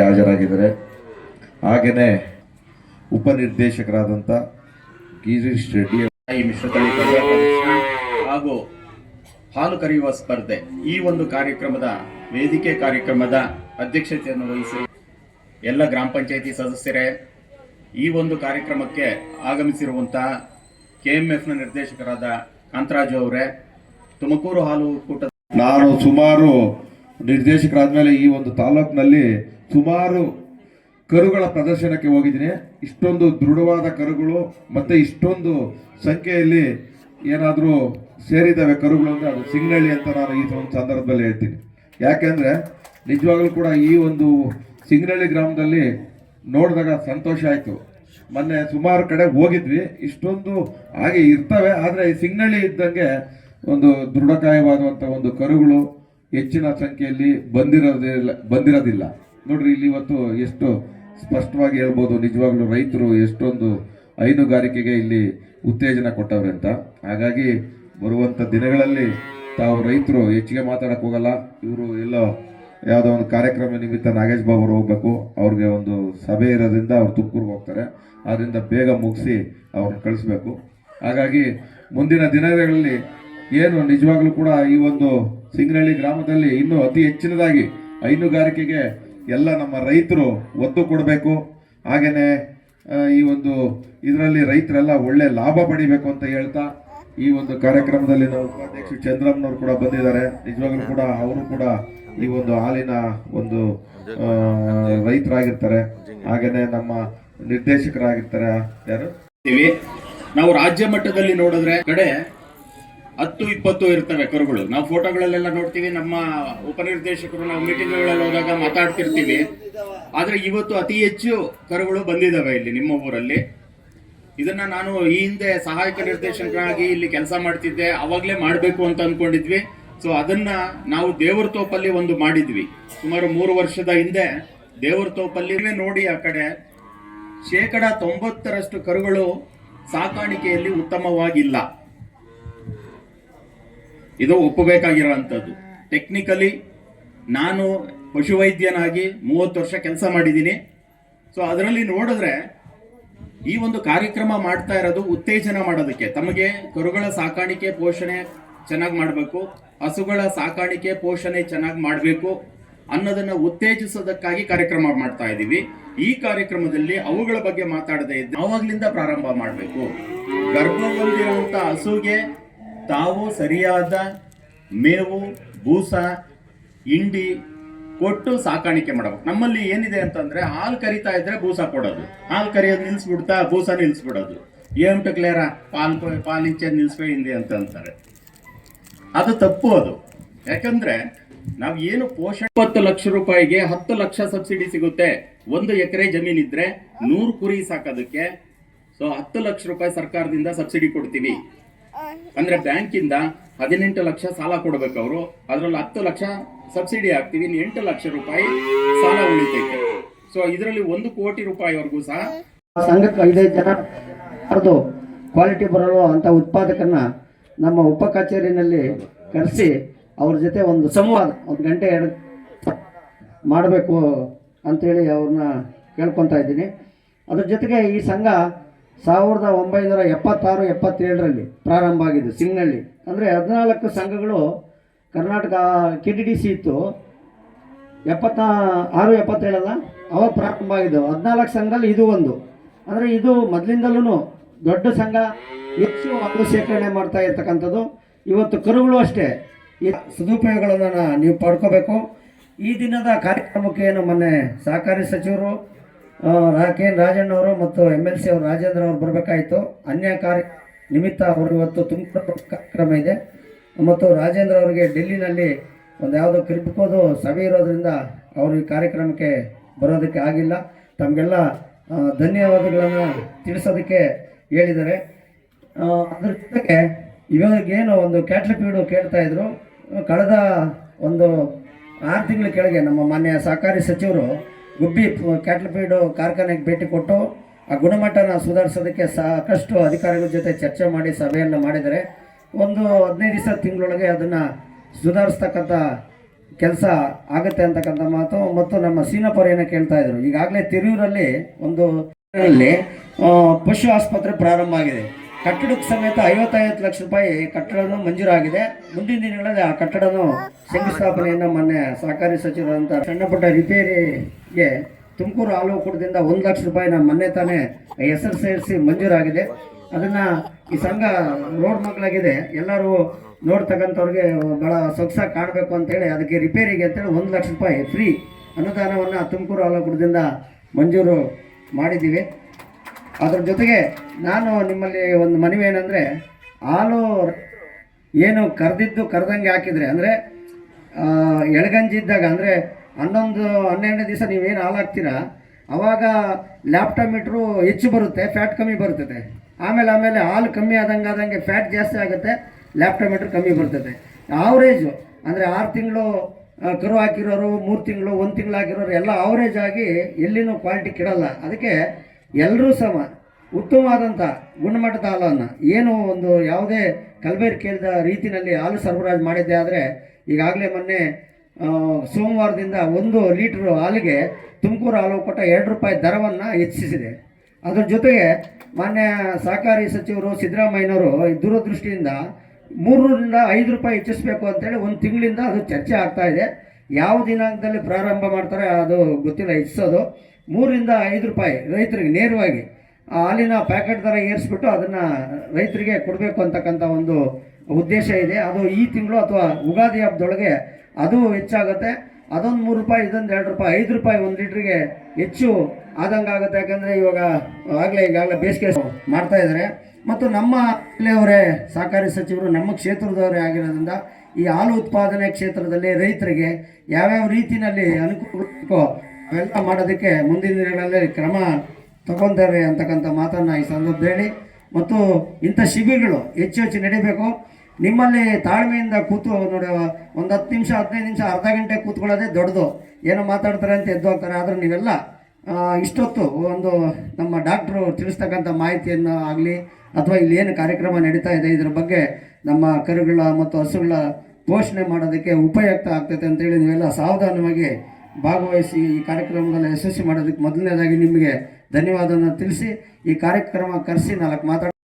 ಹಾಜರಾಗಿದ್ದಾರೆ ಹಾಗೆಯೇ ಉಪನಿರ್ದೇಶಕರಾದಂಥ ಗಿರೀಶ್ ರೆಡ್ಡಿ ಮಿಶ್ರತಳಿ ಹಾಗೂ ಹಾಲು ಕರೆಯುವ ಸ್ಪರ್ಧೆ. ಈ ಒಂದು ಕಾರ್ಯಕ್ರಮದ ವೇದಿಕೆ ಕಾರ್ಯಕ್ರಮದ ಅಧ್ಯಕ್ಷತೆಯನ್ನು ವಹಿಸಿ ಎಲ್ಲ ಗ್ರಾಮ ಪಂಚಾಯಿತಿ ಸದಸ್ಯರೇ, ಈ ಒಂದು ಕಾರ್ಯಕ್ರಮಕ್ಕೆ ಆಗಮಿಸಿರುವಂತಹ ಕೆ ಎಂ ಎಫ್ನ ನಿರ್ದೇಶಕರಾದ ಕಾಂತರಾಜು ಅವರೇ, ತುಮಕೂರು ಹಾಲು ಕೂಟ ನಾನು ಸುಮಾರು ನಿರ್ದೇಶಕರಾದ್ಮೇಲೆ ಈ ಒಂದು ತಾಲೂಕಿನಲ್ಲಿ ಸುಮಾರು ಕರುಗಳ ಪ್ರದರ್ಶನಕ್ಕೆ ಹೋಗಿದ್ದೀನಿ. ಇಷ್ಟೊಂದು ದೃಢವಾದ ಕರುಗಳು ಮತ್ತೆ ಇಷ್ಟೊಂದು ಸಂಖ್ಯೆಯಲ್ಲಿ ಏನಾದರೂ ಸೇರಿದ್ದಾವೆ ಕರುಗಳು ಅಂದರೆ ಅದು ಸಿಂಗನಳ್ಳಿ ಅಂತ ನಾನು ಈ ಒಂದು ಸಂದರ್ಭದಲ್ಲಿ ಹೇಳ್ತೀನಿ. ಯಾಕೆಂದರೆ ನಿಜವಾಗಲೂ ಕೂಡ ಈ ಒಂದು ಸಿಂಗನಳ್ಳಿ ಗ್ರಾಮದಲ್ಲಿ ನೋಡಿದಾಗ ಸಂತೋಷ ಆಯಿತು. ಮೊನ್ನೆ ಸುಮಾರು ಕಡೆ ಹೋಗಿದ್ವಿ. ಇಷ್ಟೊಂದು ಹಾಗೆ ಇರ್ತವೆ, ಆದರೆ ಈ ಸಿಂಗನಳ್ಳಿ ಇದ್ದಂಗೆ ಒಂದು ದೃಢಕಾಯವಾದಂಥ ಒಂದು ಕರುಗಳು ಹೆಚ್ಚಿನ ಸಂಖ್ಯೆಯಲ್ಲಿ ಬಂದಿರೋದಿಲ್ಲ ಬಂದಿರೋದಿಲ್ಲ. ನೋಡ್ರಿ, ಇಲ್ಲಿ ಇವತ್ತು ಎಷ್ಟು ಸ್ಪಷ್ಟವಾಗಿ ಹೇಳ್ಬೋದು, ನಿಜವಾಗ್ಲೂ ರೈತರು ಎಷ್ಟೊಂದು ಹೈನುಗಾರಿಕೆಗೆ ಇಲ್ಲಿ ಉತ್ತೇಜನ ಕೊಟ್ಟವ್ರೆ ಅಂತ. ಹಾಗಾಗಿ ಬರುವಂಥ ದಿನಗಳಲ್ಲಿ ತಾವು ರೈತರು ಹೆಚ್ಚಿಗೆ ಮಾತಾಡಕ್ಕೆ ಹೋಗಲ್ಲ. ಇವರು ಎಲ್ಲೋ ಯಾವುದೋ ಒಂದು ಕಾರ್ಯಕ್ರಮ ನಿಮಿತ್ತ ನಾಗೇಶ್ ಬಾಬು ಅವರು ಹೋಗ್ಬೇಕು. ಅವ್ರಿಗೆ ಒಂದು ಸಭೆ ಇರೋದ್ರಿಂದ ಅವ್ರು ತುಮಕೂರ್ಗೆ ಹೋಗ್ತಾರೆ. ಆದ್ದರಿಂದ ಬೇಗ ಮುಗಿಸಿ ಅವ್ರನ್ನ ಕಳಿಸ್ಬೇಕು. ಹಾಗಾಗಿ ಮುಂದಿನ ದಿನಗಳಲ್ಲಿ ಏನು ನಿಜವಾಗ್ಲೂ ಕೂಡ ಈ ಒಂದು ಸಿಂಗನಹಳ್ಳಿ ಗ್ರಾಮದಲ್ಲಿ ಇನ್ನೂ ಅತಿ ಹೆಚ್ಚಿನದಾಗಿ ಹೈನುಗಾರಿಕೆಗೆ ಎಲ್ಲ ನಮ್ಮ ರೈತರು ಒತ್ತು ಕೊಡಬೇಕು. ಹಾಗೆಯೇ ಈ ಒಂದು ಇದರಲ್ಲಿ ರೈತರೆಲ್ಲ ಒಳ್ಳೆ ಲಾಭ ಪಡಿಬೇಕು ಅಂತ ಹೇಳ್ತಾ ಈ ಒಂದು ಕಾರ್ಯಕ್ರಮದಲ್ಲಿ ನಾವು ಉಪಾಧ್ಯಕ್ಷ ಚಂದ್ರಮ್ಮನವರು ಕೂಡ ಬಂದಿದ್ದಾರೆ. ನಿಜವಾಗ್ಲೂ ಕೂಡ ಅವರು ಕೂಡ ಈ ಒಂದು ಹಾಲಿನ ಒಂದು ರೈತರಾಗಿರ್ತಾರೆ. ಹಾಗೆಯೇ ನಮ್ಮ ನಿರ್ದೇಶಕರಾಗಿರ್ತಾರೆ. ಯಾರು. ನಾವು ರಾಜ್ಯ ಮಟ್ಟದಲ್ಲಿ ನೋಡಿದ್ರೆ ಕಡೆ ಹತ್ತು, ಇಪ್ಪತ್ತು ಇರ್ತವೆ ಕರುಗಳು. ನಾವು ಫೋಟೋಗಳಲ್ಲೆಲ್ಲ ನೋಡ್ತೀವಿ, ನಮ್ಮ ಉಪನಿರ್ದೇಶಕರು ನಾವು ಮೀಟಿಂಗ್ಗಳಲ್ಲಿ ಹೋದಾಗ ಮಾತಾಡ್ತಿರ್ತೀವಿ. ಆದರೆ ಇವತ್ತು ಅತಿ ಹೆಚ್ಚು ಕರುಗಳು ಬಂದಿದ್ದಾವೆ ಇಲ್ಲಿ ನಿಮ್ಮ ಊರಲ್ಲಿ. ಇದನ್ನ ನಾನು ಈ ಹಿಂದೆ ಸಹಾಯಕ ನಿರ್ದೇಶಕರಾಗಿ ಇಲ್ಲಿ ಕೆಲಸ ಮಾಡ್ತಿದ್ದೆ, ಅವಾಗ್ಲೇ ಮಾಡಬೇಕು ಅಂತ ಅನ್ಕೊಂಡಿದ್ವಿ. ಸೊ ಅದನ್ನ ನಾವು ದೇವರ ತೋಪಲ್ಲಿ ಒಂದು ಮಾಡಿದ್ವಿ. ಸುಮಾರು ಮೂರು ವರ್ಷದ ಹಿಂದೆ ದೇವರ ತೋಪಲ್ಲಿ ನೋಡಿ ಆ ಕಡೆ. ಶೇಕಡ ತೊಂಬತ್ತರಷ್ಟು ಕರುಗಳು ಸಾಕಾಣಿಕೆಯಲ್ಲಿ ಉತ್ತಮವಾಗಿಲ್ಲ. ಇದು ಒಪ್ಪಬೇಕಾಗಿರೋವಂಥದ್ದು. ಟೆಕ್ನಿಕಲಿ ನಾನು ಪಶುವೈದ್ಯನಾಗಿ ಮೂವತ್ತು ವರ್ಷ ಕೆಲಸ ಮಾಡಿದ್ದೀನಿ. ಸೊ ಅದರಲ್ಲಿ ನೋಡಿದ್ರೆ, ಈ ಒಂದು ಕಾರ್ಯಕ್ರಮ ಮಾಡ್ತಾ ಇರೋದು ಉತ್ತೇಜನ ಮಾಡೋದಕ್ಕೆ. ತಮಗೆ ಕರುಗಳ ಸಾಕಾಣಿಕೆ ಪೋಷಣೆ ಚೆನ್ನಾಗಿ ಮಾಡಬೇಕು. ಹಸುಗಳ ಸಾಕಾಣಿಕೆ ಪೋಷಣೆ ಚೆನ್ನಾಗಿ ಮಾಡಬೇಕು ಅನ್ನೋದನ್ನ ಉತ್ತೇಜಿಸೋದಕ್ಕಾಗಿ ಕಾರ್ಯಕ್ರಮ ಮಾಡ್ತಾ ಇದ್ದೀವಿ. ಈ ಕಾರ್ಯಕ್ರಮದಲ್ಲಿ ಅವುಗಳ ಬಗ್ಗೆ ಮಾತಾಡದೇ ಇದ್ದ ಆವಾಗ್ಲಿಂದ ಪ್ರಾರಂಭ ಮಾಡಬೇಕು. ಗರ್ಭ ಹೊಂದಿರುವಂತ ಹಸುಗೆ ತಾವು ಸರಿಯಾದ ಮೇವು, ಬೂಸ, ಹಿಂಡಿ ಕೊಟ್ಟು ಸಾಕಾಣಿಕೆ ಮಾಡಬೇಕು. ನಮ್ಮಲ್ಲಿ ಏನಿದೆ ಅಂತಂದ್ರೆ ಹಾಲು ಕರಿತಾ ಇದ್ರೆ ಬೂಸ ಕೊಡೋದು. ಹಾಲು ಕರಿಯೋದು ನಿಲ್ಸ್ಬಿಡ್ತಾ ಬೂಸ ನಿಲ್ಸ್ಬಿಡೋದು. ಏನು ಕ್ಲಿಯರ ಪಾಲ್ ಪಾಲಿಂಚೆ ನಿಲ್ಸ್ಬೇ ಹಿಂದೆ ಅಂತ ಅಂತಾರೆ. ಅದು ತಪ್ಪು ಅದು. ಯಾಕಂದ್ರೆ ನಾವು ಏನು ಪೋಷಣ ಇಪ್ಪತ್ತು ಲಕ್ಷ ರೂಪಾಯಿಗೆ ಹತ್ತು ಲಕ್ಷ ಸಬ್ಸಿಡಿ ಸಿಗುತ್ತೆ. ಒಂದು ಎಕರೆ ಜಮೀನಿದ್ರೆ ನೂರು ಕುರಿ ಸಾಕೋದಕ್ಕೆ. ಸೊ ಹತ್ತು ಲಕ್ಷ ರೂಪಾಯಿ ಸರ್ಕಾರದಿಂದ ಸಬ್ಸಿಡಿ ಕೊಡ್ತೀವಿ. ಅಂದ್ರೆ ಬ್ಯಾಂಕಿಂದ ಹದಿನೆಂಟು ಲಕ್ಷ ಸಾಲ ಕೊಡ್ಬೇಕು ಅವರು. ಅದ್ರಲ್ಲಿ ಹತ್ತು ಲಕ್ಷ ಸಬ್ಸಿಡಿ ಹಾಕ್ತೀವಿ ಎಂಟು ಲಕ್ಷ ರೂಪಾಯಿ ಸಾಲ ಉಳಿತೈತೆ. ಸೊ ಇದರಲ್ಲಿ ಒಂದು ಕೋಟಿ ರೂಪಾಯಿವರೆಗೂ ಸಹ ಸಂಘಕ್ಕೆ ಐದೈದು ಜನ ಅದು ಕ್ವಾಲಿಟಿ ಬರಲು ಅಂತ ಉತ್ಪಾದಕರನ್ನ ನಮ್ಮ ಉಪ ಕಚೇರಿನಲ್ಲಿ ಕರೆಸಿ ಅವ್ರ ಜೊತೆ ಒಂದು ಸಂವಾದ, ಒಂದು ಗಂಟೆ, ಎರಡು ಮಾಡಬೇಕು ಅಂತೇಳಿ ಅವ್ರನ್ನ ಕೇಳ್ಕೊತಾ ಇದ್ದೀನಿ. ಅದ್ರ ಜೊತೆಗೆ ಈ ಸಂಘ ಸಾವಿರದ ಒಂಬೈನೂರ ಎಪ್ಪತ್ತಾರು, ಎಪ್ಪತ್ತೇಳರಲ್ಲಿ ಪ್ರಾರಂಭ ಆಗಿದ್ದು ಸಿಂಗ್ನಳ್ಳಿ ಅಂದರೆ ಹದಿನಾಲ್ಕು ಸಂಘಗಳು Karnataka, K D D C ಇತ್ತು. ಎಪ್ಪತ್ತ, ಆರು, ಎಪ್ಪತ್ತೇಳಲ್ಲ? ಅವಾಗ ಪ್ರಾರಂಭ ಆಗಿದ್ದವು. ಹದಿನಾಲ್ಕು ಸಂಘದಲ್ಲಿ ಇದು ಒಂದು. ಅಂದರೆ ಇದು ಮೊದಲಿಂದಲೂ ದೊಡ್ಡ ಸಂಘ, ಹೆಚ್ಚು ಹಾಲು ಶೇಖರಣೆ ಮಾಡ್ತಾ ಇರ್ತಕ್ಕಂಥದ್ದು. ಇವತ್ತು ಕರುಗಳು ಅಷ್ಟೇ. ಈ ಸದುಪಯೋಗಗಳನ್ನು ನೀವು ಪಡ್ಕೋಬೇಕು. ಈ ದಿನದ ಕಾರ್ಯಕ್ರಮಕ್ಕೆ ಏನು ಮೊನ್ನೆ ಸಹಕಾರಿ ಸಚಿವರು ಕೆ ಎನ್ ರಾಜಣ್ಣವರು ಮತ್ತು ಎಂ ಎಲ್ ಸಿ ಅವರು, ರಾಜೇಂದ್ರ ಅವರು ಬರಬೇಕಾಯಿತು. ಅನ್ಯ ಕಾರ್ಯ ನಿಮಿತ್ತ ಅವರು ಇವತ್ತು ತುಮಕೂರು ಕಾರ್ಯಕ್ರಮ ಇದೆ. ಮತ್ತು ರಾಜೇಂದ್ರ ಅವರಿಗೆ ಡೆಲ್ಲಿನಲ್ಲಿ ಒಂದು ಯಾವುದೋ ಕ್ರಿಪ್ಕೋದು ಸಭೆ ಇರೋದ್ರಿಂದ ಅವರು ಈ ಕಾರ್ಯಕ್ರಮಕ್ಕೆ ಬರೋದಕ್ಕೆ ಆಗಿಲ್ಲ. ತಮಗೆಲ್ಲ ಧನ್ಯವಾದಗಳನ್ನು ತಿಳಿಸೋದಕ್ಕೆ ಹೇಳಿದ್ದಾರೆ. ಅದ್ರ ಜೊತೆಗೆ ಇವಾಗೇನು ಒಂದು ಕ್ಯಾಟ್ಲಿಪೀಡು ಕೇಳ್ತಾ ಇದ್ರು. ಕಳೆದ ಒಂದು ಆರು ತಿಂಗಳ ಕೆಳಗೆ ನಮ್ಮ ಮಾನ್ಯ ಸಹಕಾರಿ ಸಚಿವರು ಗುಬ್ಬಿ ಕ್ಯಾಟ್ಲಿಪೀಡು ಕಾರ್ಖಾನೆಗೆ ಭೇಟಿ ಕೊಟ್ಟು ಆ ಗುಣಮಟ್ಟನ ಸುಧಾರಿಸೋದಕ್ಕೆ ಸಾಕಷ್ಟು ಅಧಿಕಾರಿಗಳ ಜೊತೆ ಚರ್ಚೆ ಮಾಡಿ ಸಭೆಯನ್ನು ಮಾಡಿದರೆ ಒಂದು ಹದಿನೈದು ದಿವಸ ತಿಂಗಳೊಳಗೆ ಅದನ್ನು ಸುಧಾರಿಸ್ತಕ್ಕಂಥ ಕೆಲಸ ಆಗುತ್ತೆ ಅಂತಕ್ಕಂಥ ಮಾತು ಮತ್ತು ನಮ್ಮ ಸೀನಪ್ಪರು ಏನೋ ಕೇಳ್ತಾ ಇದ್ರು. ಈಗಾಗಲೇ ತಿರೂರಲ್ಲಿ ಒಂದು ಪಶು ಆಸ್ಪತ್ರೆ ಪ್ರಾರಂಭ ಆಗಿದೆ. ಕಟ್ಟಡಕ್ಕೆ ಸಮೇತ ಐವತ್ತೈವತ್ತು ಲಕ್ಷ ರೂಪಾಯಿ ಕಟ್ಟಡನು ಮಂಜೂರಾಗಿದೆ. ಮುಂದಿನ ದಿನಗಳಲ್ಲಿ ಆ ಕಟ್ಟಡನು ಶಂಕುಸ್ಥಾಪನೆಯನ್ನು ಮೊನ್ನೆ ಸಹಕಾರಿ ಸಚಿವರಂತ ಸಣ್ಣ ಪುಟ್ಟ ರಿಪೇರಿಗೆ ತುಮಕೂರು ಹಾಲು ಒಕ್ಕೂಟದಿಂದ ಒಂದು ಲಕ್ಷ ರೂಪಾಯಿನ ಮೊನ್ನೆ ತಾನೇ ಹೆಸರು ಸೇರಿಸಿ ಮಂಜೂರಾಗಿದೆ. ಅದನ್ನು ಈ ಸಂಘ ರೋಡ್ ಮಕ್ಕಳಾಗಿದೆ ಎಲ್ಲರೂ ನೋಡ್ತಕ್ಕಂಥವ್ರಿಗೆ ಭಾಳ ಸೊಗಸಾಗಿ ಕಾಣಬೇಕು ಅಂತೇಳಿ ಅದಕ್ಕೆ ರಿಪೇರಿಗೆ ಅಂತೇಳಿ ಒಂದು ಲಕ್ಷ ರೂಪಾಯಿ ಫ್ರೀ ಅನುದಾನವನ್ನು ತುಮಕೂರು ಹಾಲು ಒಕ್ಕೂಟದಿಂದ ಮಂಜೂರು ಮಾಡಿದ್ದೀವಿ. ಅದ್ರ ಜೊತೆಗೆ ನಾನು ನಿಮ್ಮಲ್ಲಿ ಒಂದು ಮನವಿ ಏನಂದರೆ, ಹಾಲು ಏನು ಕರೆದಿದ್ದು ಕರೆದಂಗೆ ಹಾಕಿದರೆ, ಅಂದರೆ ಎಳಗಂಜಿ ಇದ್ದಾಗ, ಅಂದರೆ, ಹನ್ನೊಂದು, ಹನ್ನೆರಡನೇ ದಿವಸ ನೀವೇನು ಹಾಲು ಹಾಕ್ತೀರಾ, ಅವಾಗ ಲ್ಯಾಪ್ಟಾಮೀಟ್ರು ಹೆಚ್ಚು ಬರುತ್ತೆ, ಫ್ಯಾಟ್ ಕಮ್ಮಿ ಬರ್ತದೆ. ಆಮೇಲೆ ಆಮೇಲೆ ಹಾಲು ಕಮ್ಮಿ ಆದಂಗೆ ಆದಂಗೆ ಫ್ಯಾಟ್ ಜಾಸ್ತಿ ಆಗುತ್ತೆ, ಲ್ಯಾಪ್ಟಾಮೀಟ್ರ್ ಕಮ್ಮಿ ಬರ್ತದೆ. ಆವ್ರೇಜು ಅಂದರೆ ಆರು ತಿಂಗಳು ಕರು ಹಾಕಿರೋರು, ಮೂರು ತಿಂಗಳು, ಒಂದು ತಿಂಗಳು ಹಾಕಿರೋರು ಎಲ್ಲ ಆವ್ರೇಜ್ ಆಗಿ ಎಲ್ಲಿನೂ ಕ್ವಾಲಿಟಿ ಕೆಡಲ್ಲ. ಅದಕ್ಕೆ ಎಲ್ಲರೂ ಸಮ ಉತ್ತಮವಾದಂಥ ಗುಣಮಟ್ಟದ ಹಾಲನ್ನು, ಏನು ಒಂದು ಯಾವುದೇ ಕಲಬೇರಿ ಕೇಳಿದ ರೀತಿಯಲ್ಲಿ ಹಾಲು ಸರಬರಾಜು ಮಾಡಿದ್ದೆ ಆದರೆ, ಈಗಾಗಲೇ ಮೊನ್ನೆ ಸೋಮವಾರದಿಂದ ಒಂದು ಲೀಟ್ರು ಹಾಲಿಗೆ ತುಮಕೂರು ಹಾಲು ಕೊಟ್ಟ ಎರಡು ರೂಪಾಯಿ ದರವನ್ನು ಹೆಚ್ಚಿಸಿದೆ. ಅದರ ಜೊತೆಗೆ ಮಾನ್ಯ ಸಹಕಾರಿ ಸಚಿವರು ಸಿದ್ದರಾಮಯ್ಯನವರು ದೂರದೃಷ್ಟಿಯಿಂದ ಮೂರರಿಂದ ಐದು ರೂಪಾಯಿ ಹೆಚ್ಚಿಸಬೇಕು ಅಂತೇಳಿ ಒಂದು ತಿಂಗಳಿಂದ ಅದು ಚರ್ಚೆ ಆಗ್ತಾ ಇದೆ. ಯಾವ ದಿನಾಂಕದಲ್ಲಿ ಪ್ರಾರಂಭ ಮಾಡ್ತಾರೆ ಅದು ಗೊತ್ತಿಲ್ಲ, ಹೆಚ್ಚಿಸೋದು. ಮೂರರಿಂದ ಐದು ರೂಪಾಯಿ ರೈತರಿಗೆ ನೇರವಾಗಿ ಆ ಹಾಲಿನ ಪ್ಯಾಕೆಟ್ ದರ ಏರಿಸ್ಬಿಟ್ಟು ಅದನ್ನು ರೈತರಿಗೆ ಕೊಡಬೇಕು ಅಂತಕ್ಕಂಥ ಒಂದು ಉದ್ದೇಶ ಇದೆ. ಅದು ಈ ತಿಂಗಳು ಅಥವಾ ಉಗಾದಿ ಹಬ್ಬದೊಳಗೆ ಅದು ಹೆಚ್ಚಾಗುತ್ತೆ. ಅದೊಂದು ಮೂರು ರೂಪಾಯಿ, ಇದೊಂದು ಎರಡು ರೂಪಾಯಿ, ಐದು ರೂಪಾಯಿ ಒಂದು ಲೀಟ್ರಿಗೆ ಹೆಚ್ಚು ಆದಂಗೆ ಆಗುತ್ತೆ ಯಾಕಂದರೆ ಇವಾಗ ಆಗಲೇ ಈಗಾಗಲೇ ಬೇಸಿಗೆ ಮಾಡ್ತಾ ಇದ್ದಾರೆ ಮತ್ತು ನಮ್ಮ ಜಿಲ್ಲೆಯವರೇ ಸಹಕಾರಿ ಸಚಿವರು ನಮ್ಮ ಕ್ಷೇತ್ರದವರೇ ಆಗಿರೋದ್ರಿಂದ ಈ ಹಾಲು ಉತ್ಪಾದನೆ ಕ್ಷೇತ್ರದಲ್ಲಿ ರೈತರಿಗೆ ಯಾವ್ಯಾವ ರೀತಿಯಲ್ಲಿ ಅನುಕೂಲ ಅವೆಲ್ಲ ಮಾಡೋದಕ್ಕೆ ಮುಂದಿನ ದಿನಗಳಲ್ಲಿ ಕ್ರಮ ತಗೊಂತಾರೆ ಅಂತಕ್ಕಂಥ ಮಾತನ್ನು ಈ ಹೇಳಿ. ಮತ್ತು ಇಂಥ ಶಿಬಿರಗಳು ಹೆಚ್ಚು ಹೆಚ್ಚು ನಡೀಬೇಕು. ನಿಮ್ಮಲ್ಲಿ ತಾಳ್ಮೆಯಿಂದ ಕೂತು ನೋಡಿ, ಒಂದು ಹತ್ತು ನಿಮಿಷ, ಹದಿನೈದು ನಿಮಿಷ, ಅರ್ಧ ಗಂಟೆ ಕೂತ್ಕೊಳ್ಳೋದೇ ದೊಡ್ಡದು. ಏನೋ ಮಾತಾಡ್ತಾರೆ ಅಂತ ಎದ್ದು ಹೋಗ್ತಾರೆ. ಆದರೆ ನೀವೆಲ್ಲ ಇಷ್ಟೊತ್ತು ಒಂದು ನಮ್ಮ ಡಾಕ್ಟ್ರು ತಿಳಿಸ್ತಕ್ಕಂಥ ಮಾಹಿತಿಯನ್ನು ಆಗಲಿ, ಅಥವಾ ಇಲ್ಲಿ ಏನು ಕಾರ್ಯಕ್ರಮ ನಡೀತಾ ಇದೆ, ಇದರ ಬಗ್ಗೆ ನಮ್ಮ ಕರುಗಳ ಮತ್ತು ಹಸುಗಳ ಪೋಷಣೆ ಮಾಡೋದಕ್ಕೆ ಉಪಯುಕ್ತ ಆಗ್ತೈತೆ ಅಂತೇಳಿ ನೀವೆಲ್ಲ ಸಾವಧಾನವಾಗಿ ಭಾಗವಹಿಸಿ ಈ ಕಾರ್ಯಕ್ರಮದಲ್ಲಿ ಯಶಸ್ವಿ ಮಾಡೋದಕ್ಕೆ ಮೊದಲನೇದಾಗಿ ನಿಮಗೆ ಧನ್ಯವಾದವನ್ನು ತಿಳಿಸಿ ಈ ಕಾರ್ಯಕ್ರಮ ಕರೆಸಿ ನಾಲ್ಕು ಮಾತಾಡ